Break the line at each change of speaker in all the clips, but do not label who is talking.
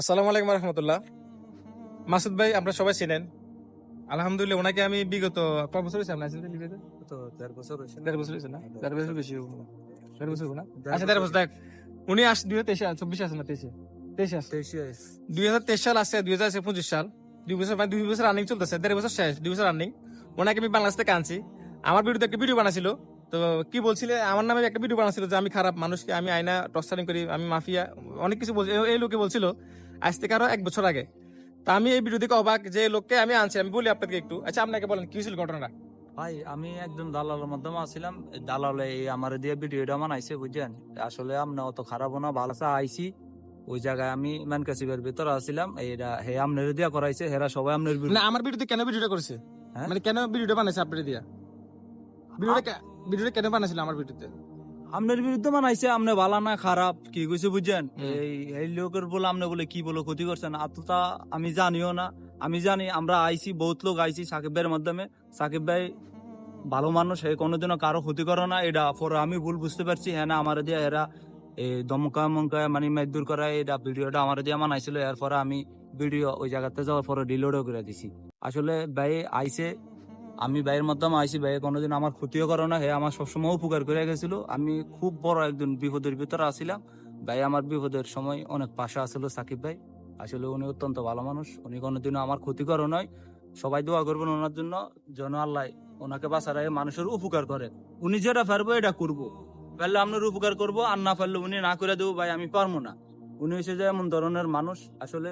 আসসালামু আলাইকুম রহমতুল্লাহ। মাসুদ ভাই আপনারা সবাই চিনেন আলহামদুলিল্লাহ ওনাকে আমি বিগত কত বছর হয়েছে আপনার লিবিয়াতে?
তো দেড় বছর হয়েছে।
দেড় বছর হয়েছে না? দেড় বছর বেশি দেড় বছর না? আচ্ছা দেড় বছর দেখ উনি আস দুই হাজার তেইশে চব্বিশে আছে না তেইশে? তেইশে
তেইশে
দুই হাজার তেইশ সাল আসছে দুই হাজার পঁচিশ সাল। দুই বছর মানে দুই বছর রানিং চলতেছে দেড় বছর শেষ দুই বছর রানিং ওনাকে আমি বাংলাদেশ থেকে আনছি। আমার বিরুদ্ধে একটা ভিডিও বানাছিল। তো কি বলছিলে? আমার নামে একটা ভিডিও বানাছিল যে আমি খারাপ মানুষকে আমি আয়না টর্চারিং করি আমি মাফিয়া অনেক কিছু বলছি। এই লোকে বলছিল আজ থেকে আরও এক বছর আগে। তা আমি এই ভিডিও থেকে অবাক যে লোককে আমি আনছি আমি বলি আপনাকে একটু। আচ্ছা আপনাকে বলেন কি ছিল ঘটনাটা?
ভাই আমি একজন দালালের মাধ্যমে আসছিলাম। দালালে এই আমার দিয়ে ভিডিওটা বানাইছে বুঝছেন? আসলে আমরা অত খারাপ না ভালো আইছি। ওই জায়গায় আমি ম্যানকাসিবের ভিতরে আসছিলাম এইটা হে আমনের দিয়া করাইছে হেরা সবাই আমনের
না আমার ভিডিওতে কেন ভিডিওটা করেছে?
হ্যাঁ?
মানে কেন ভিডিওটা বানাইছে আপনার দিয়া? ভিডিওটা ভিডিওটা কেন বানাইছিল আমার ভিডিওতে?
আমনের বিরুদ্ধে বানাইছে আমনে ভালো না খারাপ কি কইছে বুঝছেন এই এই লোকের বলে আমনে বলে কি বলে ক্ষতি করছেন আতটা আমি জানিও না আমি জানি আমরা আইছি বহুত লোক আইছি সাকিব ভাইয়ের মাধ্যমে। সাকিব ভাই ভালো মানুষ হে কোনোদিনও কারও ক্ষতি করে না এটা পরে আমি ভুল বুঝতে পারছি। হ্যাঁ না আমার দিয়ে এরা এই দমকা মমকা মানে মেদুর করা এটা ভিডিওটা আমার দিয়ে মানাইছিল এরপরে আমি ভিডিও ওই জায়গাতে যাওয়ার পরে ডিলোডও করে দিছি। আসলে ভাই আইছে আমি ভাইয়ের মাধ্যমে আইছি ভাই কোনোদিন আমার ক্ষতিও করে না হে, আমার সবসময় উপকার করে গেছিল। আমি খুব বড় একজন বিপদের ভিতরে আসছিলাম ভাই আমার বিপদের সময় অনেক পাশে আসছিল সাকিব ভাই। আসলে উনি অত্যন্ত ভালো মানুষ। উনি কোনোদিনও আমার ক্ষতি করে নয় সবাই দোয়া করবেন ওনার জন্য যেন আল্লাহ ওনাকে বাঁচারায় মানুষের উপকার করে। উনি যেটা পারব এটা করব। পারলে আপনার উপকার করব, আর না পারলে উনি না করে দেবো ভাই, আমি পারব না। উনি হচ্ছে যে এমন ধরনের মানুষ। আসলে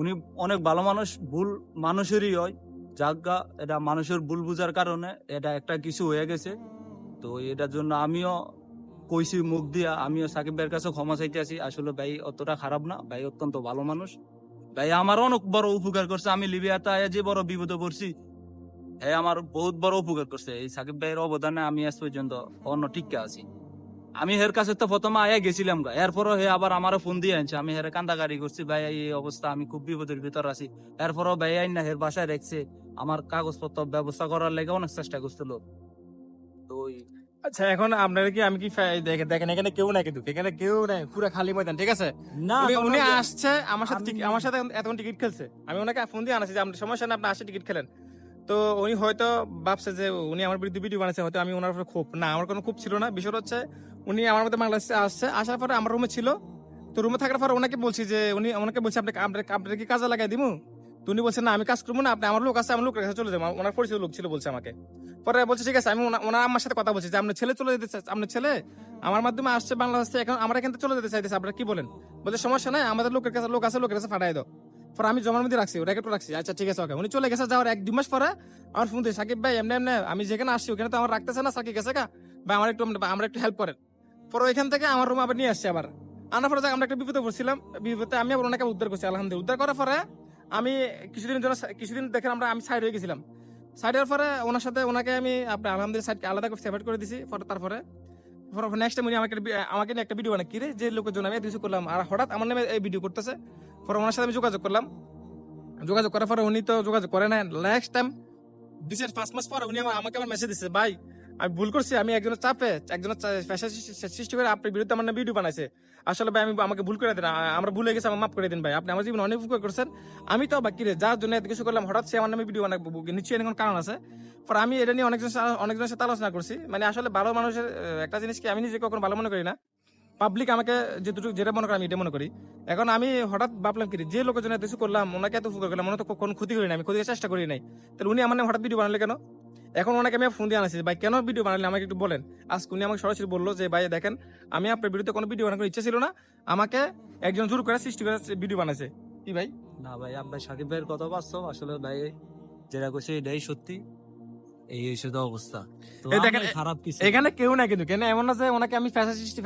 উনি অনেক ভালো মানুষ, ভুল মানুষেরই হয়। যাজ্ঞা এটা মানুষের ভুল বুঝার কারণে এটা একটা কিছু হয়ে গেছে। তো এটার জন্য আমিও কইছি মুখ দিয়া, আমিও সাকিব ভাইয়ের কাছে ক্ষমা চাইতে আছি আসলে ভাই অতটা খারাপ না, ভাই অত্যন্ত ভালো মানুষ। ভাই আমার অনেক বড় উপকার করছে, আমি লিবিয়াতে যে বড় বিপদে পড়ছি হ্যাঁ আমার বহুত বড় উপকার করছে। এই সাকিব ভাইয়ের অবদানে আমি আজ পর্যন্ত অন্য টিকা আছি। আমি হের কাছে তো প্রথমে আয়া গেছিলাম গা, এরপরও হে আবার আমার ফোন দিয়ে আনছে। আমি হেরে কান্দাকারি করছি, ভাই এই অবস্থা, আমি খুব বিপদের ভিতর আছি। এরপরও ভাই আইন না হের বাসায় রেখছে। আমার কাগজপত্র ব্যবস্থা করার লেগে অনেক চেষ্টা করছিল। তো ওই
আচ্ছা এখন আপনারা কি আমি কি দেখেন এখানে কেউ নাই কিন্তু এখানে কেউ নাই পুরো খালি ময়দান ঠিক আছে?
না
উনি- আসছে আমার সাথে আমার সাথে এতক্ষণ টিকিট খেলছে। আমি ওনাকে ফোন দিয়ে আনাছি যে আপনার সমস্যা না আপনি আসে টিকিট খেলেন। তো উনি হয়তো ভাবছে যে উনি আমার বিরুদ্ধে ভিডিও বানাচ্ছে হয়তো আমি ওনার উপরে খুব না আমার কোনো খুব ছিল না। বিষয় হচ্ছে উনি আমার মধ্যে বাংলাদেশে আসছে আসার পরে আমার রুমে ছিল। তো রুমে থাকার পর ওনাকে বলছি যে উনি ওনাকে বলছি আপনি আপনার কি কাজে লাগাই দিমু? তো উনি বলছেন না, আমি কাজ করব না, আপনি আমার লোক আছে, আমার লোক কাছে চলে যাব ওনার পরিচিত লোক ছিল বলছে আমাকে। পরে বলছে, ঠিক আছে, আমি ওনা- ওনার আমার সাথে কথা বলছি, যে আপনার ছেলে চলে যেতে আপনার ছেলে আমার মাধ্যমে আসছে বাংলাদেশ থেকে, এখন আমরা এখান থেকে চলে যেতে চাইতেছি, আপনারা কি বলেন? বলছে, সমস্যা নাই, আমাদের লোকের কাছে লোক আছে, লোকের কাছে ফাটাই দাও। পরে আমি জমার মধ্যে রাখছি র্যাকেটও রাখছি আচ্ছা ঠিক আছে, ওকে। উনি চলে গেছে যাওয়ার এক দুই মাস পরে আমার ফোন দিয়ে, সাকিব ভাই, এমনি এমনি, আমি যেখানে আসছি, ওখানে তো আমার রাখতেছে না, সাকিব গেছে কা? বা আমার একটু, আমরা একটু হেল্প করেন। পরে ওইখান থেকে আমার রুম আবার নিয়ে আসছে আবার। আনার পরে আমরা একটা বিপদে পড়ছিলাম, বিপদে আমি আবার ওনাকে উদ্ধার করছি, আলহামদুলিল্লাহ। উদ্ধার করার পরে আমি কিছুদিনের জন্য কিছুদিন দেখেন আমরা, আমি সাইড হয়ে গেছিলাম। সাইড হওয়ার পরে ওনার সাথে ওনাকে আমি আপনার আলহামদুলিল্লাহ সাইডকে আলাদা করে সেপারেট করে দিছি পরে তারপরে। নেক্সট টাইম উনি আমাকে আমাকে নিয়ে একটা ভিডিও বানায়। কিরে যে লোকের জন্য আমি এত কিছু করলাম। আর হঠাৎ আমার নামে এই ভিডিও করতেছে। পরে ওনার সাথে আমি যোগাযোগ করলাম। যোগাযোগ করার পরে উনি তো যোগাযোগ করে না নেক্সট টাইম দুই চার পাঁচ মাস পরে উনি আমাকে আমার মেসেজ দিচ্ছে ভাই আমি ভুল করছি, আমি একজনের চাপে, একজনের সৃষ্টি- করে আপনার বিরুদ্ধে আমার ভিডিও বানাইছে। আসলে ভাই, আমি আমাকে ভুল করে দিন আমরা ভুলে গেছি আমার মাফ করে দিন ভাই। আপনি আমার জীবন অনেক উপকার করছেন। আমি তো বাকি রে যার জন্য এত কিছু করলাম, হঠাৎ সে আমার নামে ভিডিও বানাবো নিশ্চয়ই এর কোনো কারণ আছে। পর আমি এটা নিয়ে অনেকজন অনেকজনের সাথে আলোচনা করছি। মানে আসলে ভালো মানুষের একটা জিনিস কি আমি নিজে কখনো ভালো মনে করি না। পাবলিক আমাকে যেটুকু যেটা মনে করে, আমি এটা মনে করি। এখন আমি হঠাৎ ভাবলাম কি যে লোকের জন্য কিছু করলাম, ওনাকে এত উপকার করলাম মনে তো কোনো ক্ষতি করি না আমি ক্ষতি চেষ্টা করি নাই। তাহলে উনি আমার নামে হঠাৎ ভিডিও বানালে কেন? এখন ওনাকে আমি ফোন দিয়ে আনাচ্ছি ভাই কেন ভিডিও বানালে? আমাকে একটু বলেন। আজকে উনি আমাকে সরাসরি বলল যে ভাই দেখেন আমি আপনার বিরুদ্ধে কোনো ভিডিও বানানোর ইচ্ছা ছিল না। আমাকে একজন জোর করে সৃষ্টি করে ভিডিও বানাইছে। কি ভাই?
না ভাই আব্বাই সাকিব ভাইয়ের কথা বাস্তব। আসলে ভাই যেটা কইছে এটাই সত্যি। এই হচ্ছে তো অবস্থা। খারাপ কিছু
এখানে কেউ নাই কিন্তু কেন? এমন না যে ওনাকে আমি ফ্যাশন সৃষ্টি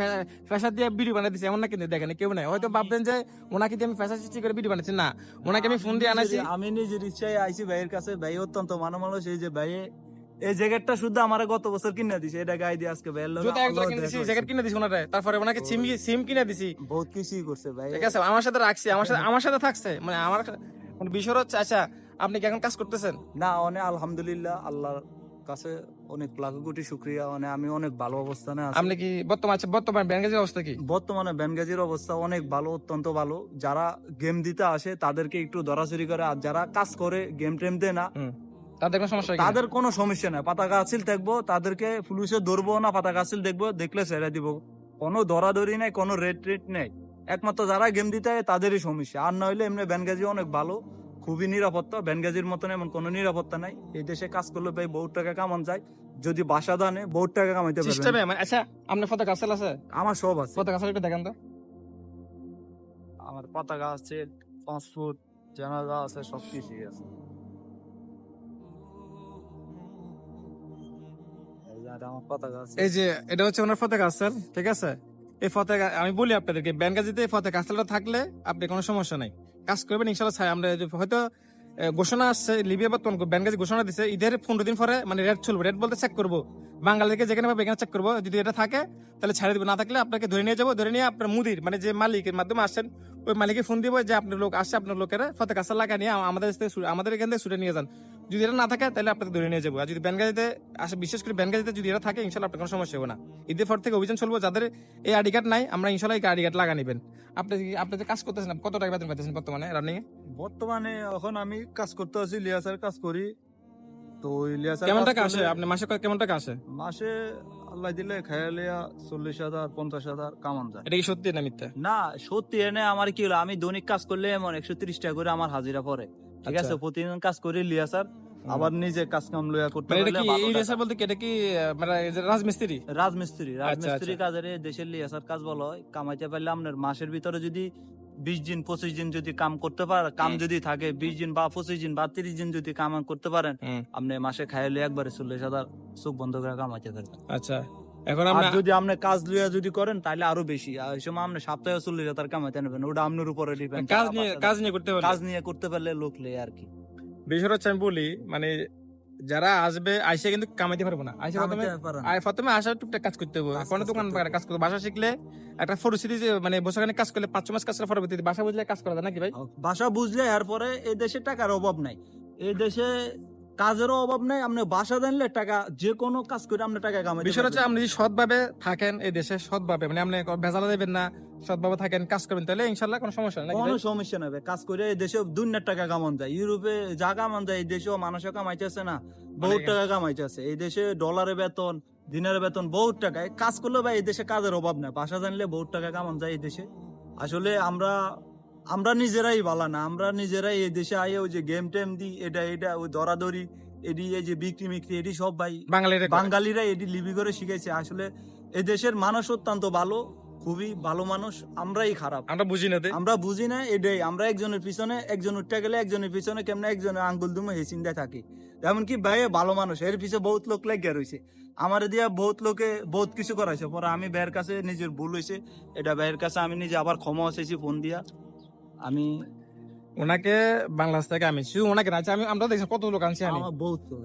ফ্যাশন দিয়ে ভিডিও বানাই দিচ্ছি এমন না কিন্তু দেখেন কেউ নাই। হয়তো ভাববেন যে ওনাকে দিয়ে আমি ফ্যাশন সৃষ্টি করে ভিডিও বানাচ্ছি না ওনাকে আমি ফোন দিয়ে আনাইছি।
আমি নিজের ইচ্ছায় আইছি ভাইয়ের কাছে। ভাই অত্যন্ত মানো মানুষ। এই যে ভাই এই জ্যাকেটটা শুদ্ধ আমার গত বছর কিনে দিছে এটা গায়ে দিয়ে আজকে ভাইয়ের লগে
জুতা এক কিনে দিছি জ্যাকেট কিনে দিছি ওনারে তারপরে ওনাকে সিম সিম কিনে দিছি।
বহুত কিছুই করছে ভাই।
ঠিক আছে আমার সাথে রাখছি আমার সাথে আমার সাথে থাকছে মানে আমার মানে বিষয় হচ্ছে আচ্ছা আপনি কি এখন কাজ করতেছেন?
না অনেক আলহামদুলিল্লাহ আল্লাহর কাছে অনেক লাখ কোটি শুক্রিয়া মানে আমি অনেক ভালো অবস্থানে আছি।
আপনি কি বর্তমান আচ্ছা বর্তমান ব্যাংকের অবস্থা কি?
বর্তমানে ব্যানগাজির অবস্থা অনেক ভালো অত্যন্ত ভালো। যারা গেম দিতে আসে তাদেরকে একটু ধরাচুরি করে আর যারা কাজ করে গেম টেম দেয় না
তাদের কোনো সমস্যা
তাদের কোনো সমস্যা নাই। পাতাকা আছিল দেখব তাদেরকে পুলিশে ধরবো না পাতাকা আছিল দেখব দেখলে ছেড়ে দিব। কোনো দরাদরি নাই কোনো রেট রেট নেই। একমাত্র যারা গেম দিতে হয় তাদেরই সমস্যা। আর নইলে এমনি ব্যানগাজি অনেক ভালো খুবই নিরাপত্তা। ব্যানগাজির মতন এমন কোনো নিরাপত্তা নাই। এই দেশে কাজ করলে ভাই বহুত টাকা কামান যায়। যদি বাসা দানে বহুত টাকা কামাইতে
সিস্টেমে মানে আচ্ছা আপনার ফটো কাছেল আছে?
আমার সব আছে।
ফটো কাছেল একটু দেখেন তো।
আমার পতাকা আছে পাসপোর্ট জানাজা আছে সবকিছুই আছে এই যে এটা আমার পতাকা আছে।
এই যে, এটা হচ্ছে ওনার ফতে কাছেল ঠিক আছে? এই ফতে আমি বলি আপনাদেরকে ব্যানগাজিতে এই ফতে কাছেলটা থাকলে আপনি কোনো সমস্যা নাই। কাজ করবেন ইনশাল্লাহ ছাই আমরা হয়তো ঘোষণা আসছে, লিবিয়া বর্তমান ব্যানগাজি ঘোষণা দিছে, ঈদের পনেরো দিন পরে মানে রেড চলবে রেড বলতে চেক করব। বাঙালিকে যেখানে পাবে, এখানে চেক করব। যদি এটা থাকে, তাহলে ছাড়ে দিবে। না থাকলে আপনাকে ধরে নিয়ে যাব, ধরে নিয়ে আপনার মুদির মানে যে মালিকের মাধ্যমে আসেন ওই মালিকে ফোন দিব যে আপনার লোক আসছে, আপনার লোকেরা ফতে কাছেল লাগা নিয়ে আমাদের আমাদের এখান থেকে ছুটে নিয়ে যান। যদি এটা না থাকে, তাহলে আপনাকে ধরে নিয়ে যাব। আর যদি ব্যানগাজিতে আসে, বিশেষ করে ব্যানগাজিতে যদি এটা থাকে, ইনশাল্লাহ আপনার কোনো সমস্যা হবে না। ঈদের পর থেকে অভিযান চলবো, যাদের এই আইডি কার্ড নাই, আমরা ইনশাল্লাহ এই আইডি কার্ড লাগা নেবেন। আপনি আপনি যে কাজ করতেছেন, কত টাকা বেতন পাইতেছেন বর্তমানে, রানিং
বর্তমানে এখন আমি কাজ করতে আছি লিয়াসার কাজ করি। তো ওই লিয়াসার
কেমন টাকা আসে? আপনি মাসে কেমন টাকা আসে?
মাসে আল্লাহ দিলে খায়ালিয়া চল্লিশ হাজার পঞ্চাশ হাজার কামান যায়।
এটা কি সত্যি না মিথ্যা?
না সত্যি এনে আমার কি হলো? আমি দৈনিক কাজ করলে এমন একশো তিরিশ টাকা করে আমার হাজিরা পড়ে। ঠিক আছে
আচ্ছা।
প্রতিদিন কাজ করি লিয়াসার আবার নিজে কাজ কাম লইয়া করতে
মানে এটা কি
ভালো
এই রেসার বলতে এটা কি মানে রাজমিস্ত্রি?
রাজমিস্ত্রি রাজমিস্ত্রি
আচ্ছা।
কাজের দেশের লিয়াসার কাজ বলা হয়। কামাইতে পারলে আপনার মাসের ভিতরে যদি বিশ দিন পঁচিশ দিন যদি কাম করতে পারে কাম যদি থাকে বিশ দিন বা পঁচিশ দিন বা তিরিশ দিন যদি কাম করতে পারেন। আপনি মাসে খাইলে একবারে চল্লিশ হাজার চোখ বন্ধ করে কামাইতে পারবেন
আচ্ছা এখন আমরা
যদি আপনি কাজ লইয়া যদি করেন তাহলে আরও বেশি। আর এই সময় আপনি সপ্তাহে চল্লিশ হাজার কামাইতে নেবেন ওটা আপনার উপরে ডিপেন্ড
কাজ নিয়ে কাজ নিয়ে করতে পারব
কাজ নিয়ে করতে পারলে লোক লে আর কি।
বিষয় হচ্ছে আমি বলি মানে যারা আসবে আইসে কিন্তু কামাইতে পারব না। আইসে প্রথমে
আই
আর প্রথমে আসা টুকটাক কাজ করতে হবে। কোন দোকান কাজ করতে ভাষা শিখলে একটা পরিস্থিতি যে মানে বছরখানে কাজ করলে পাঁচ মাস কাজ করার পরবর্তীতে ভাষা বুঝলে কাজ করা যায় নাকি ভাই?
ভাষা বুঝলে এরপরে এই দেশে টাকার অভাব নাই। এই দেশে কাজেরও অভাব নাই আপনি বাসা জানলে টাকা যে কোনো কাজ করে আপনি টাকা কামাইতে
বিষয় হচ্ছে আপনি যদি সৎভাবে থাকেন এই দেশে সৎভাবে মানে আপনি ভেজালা দেবেন না সৎভাবে থাকেন কাজ করবেন তাহলে ইনশাল্লাহ কোনো সমস্যা নেই
কোনো সমস্যা ভাই। কাজ করে এই দেশে দুনিয়ার টাকা কামান যায়। ইউরোপে যা কামান যায় এই দেশেও মানুষও কামাইতেছে না বহুত টাকা কামাইতেছে। এই দেশে ডলারের বেতন দিনের বেতন বহুত টাকা। এই কাজ করলে ভাই এই দেশে কাজের অভাব নাই বাসা জানলে বহুত টাকা কামান যায় এই দেশে। আসলে আমরা আমরা নিজেরাই বালা না আমরা নিজেরাই এই দেশে আইয়ে ওই যে গেম টেম দিই এটা এটা ওই দরাদরি এডি এই যে বিক্রি মিক্রি এডি সব ভাই
বাঙালিরা
বাঙালিরা এটি লিবি করে শিখেছে আসলে এই দেশের মানুষ অত্যন্ত ভালো খুবই ভালো মানুষ আমরাই খারাপ।
আমরা বুঝি না
আমরা বুঝি না এটাই। আমরা একজনের পিছনে একজন উঠতে গেলে একজনের পিছনে কেমন একজনের আঙ্গুল দুমে এই চিন্তায় থাকি। এমনকি ভাই ভালো মানুষ এর পিছনে বহুত লোক লেগে রয়েছে আমার দিয়া বহুত লোকে বহুত কিছু করাইছে। পরে আমি ভাইয়ের কাছে নিজের ভুল হয়েছে এটা ভাইয়ের কাছে আমি নিজে আবার ক্ষমা চাইছি ফোন দিয়া। আমি
ওনাকে বাংলাদেশ থেকে আমি শুধু ওনাকে না আচ্ছা, আমি আমরা দেখছি কত লোক আনছি আমি।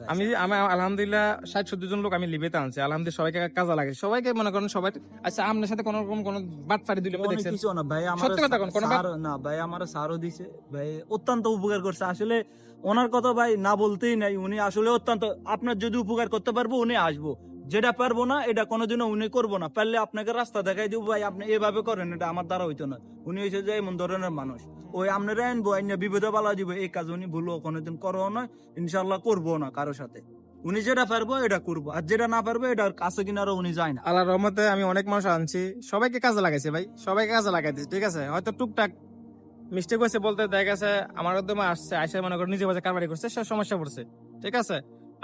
আমি আমি আলহামদুলিল্লাহ ষাট সত্তর জন লোক আমি লিবেতে আনছি। আলহামদুলিল্লাহ সবাইকে কাজে লাগে। সবাইকে মনে করেন সবাই আচ্ছা আপনার সাথে কোনো রকম কোনো বাট ফাড়ি দিলে দেখছেন।
কিছু না ভাই আমার
সত্যি কথা কোন,
না ভাই আমার সারও দিছে। ভাই অত্যন্ত উপকার করছে। আসলে ওনার কথা ভাই না বলতেই নাই। উনি আসলে অত্যন্ত আপনার যদি উপকার করতে পারব উনি আসব। যেটা পারব না, এটা কোনোদিনও উনি করব না। পারলে আপনাকে রাস্তা দেখাই দিব, ভাই, আপনি এভাবে করেন, এটা আমার দ্বারা হইতো না। উনি হয়েছে যে এমন ধরনের মানুষ। ওই আপনারা আনব, আইনা বিপদে পালা দিব, এই কাজ উনি ভুলও কোনোদিন করব না ইনশাল্লাহ করব না কারোর সাথে। উনি যেটা পারব, এটা করব। আর যেটা না পারব এটা কাছে কিনারও উনি যায় না।
আল্লাহ রহমতে আমি অনেক মানুষ আনছি। সবাইকে কাজে লাগাইছে, ভাই। সবাইকে কাজে লাগাইছি ঠিক আছে? হয়তো টুকটাক মিস্টেক হয়েছে বলতে দেখা গেছে, আমার মাধ্যমে আসছে, আইসা মনে করো নিজে বাজে কারবারি করছে, সে সমস্যা পড়ছে, ঠিক আছে?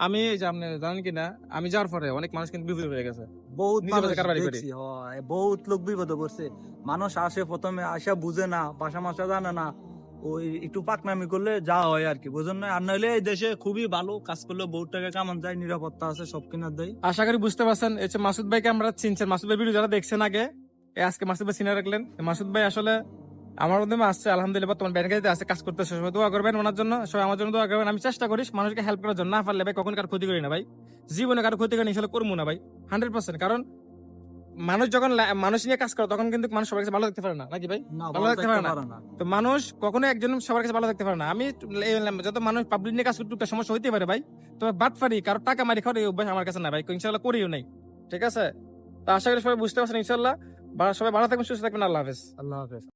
আমি এই যে আপনি জানেন কি না আমি যাওয়ার পরে অনেক মানুষ কিন্তু বিপদে হয়ে গেছে।
বহুত মানুষ
কারবারি করে।
হয়, বহুত লোক বিপদে পড়ছে। মানুষ আসে প্রথমে আসা বুঝে না ভাষা মাসা জানে না। ওই একটু পাকনামি করলে যা হয় আর কি বুঝেন না আর নাহলে এই দেশে খুবই ভালো কাজ করলে বহুত টাকা কামান যায় নিরাপত্তা আছে সব কিনার দেয়।
আশা করি বুঝতে পারছেন এই যে মাসুদ ভাইকে আমরা চিনছেন মাসুদ ভাই ভিডিও যারা দেখছেন আগে এই আজকে মাসুদ ভাই চিনে রাখলেন মাসুদ ভাই আসলে আমার মাধ্যমে আসছে আলহামদুলিল্লাহ বর্তমান ব্যাংকে আছে কাজ করতেছে সবাই দোয়া করবেন ওনার জন্য সবাই আমার জন্য দোয়া করবেন। আমি চেষ্টা করি মানুষকে হেল্প করার জন্য না পারলে ভাই কখন কার ক্ষতি করি না ভাই। জীবনে কারও ক্ষতি করি ইনশাল্লাহ করব না ভাই হান্ড্রেড পার্সেন্ট কারণ মানুষ যখন মানুষ নিয়ে কাজ করে তখন কিন্তু মানুষ সবার কাছে ভালো দেখতে পারে না নাকি ভাই? ভালো
দেখতে
পারে না। তো মানুষ কখনো একজন সবার কাছে ভালো দেখতে পারে না। আমি যত মানুষ পাবলিক নিয়ে কাজ করতে সমস্যা হইতে পারে ভাই। তবে বাট পারি কারও টাকা মারি খাওয়ার এই অভ্যাস আমার কাছে না ভাই ইনশাল্লাহ করিও নাই। ঠিক আছে? তো আশা করি সবাই বুঝতে পারছেন ইনশাল্লাহ সবাই ভালো থাকবেন সুস্থ থাকবেন আল্লাহ হাফেজ।
আল্লাহ হাফেজ।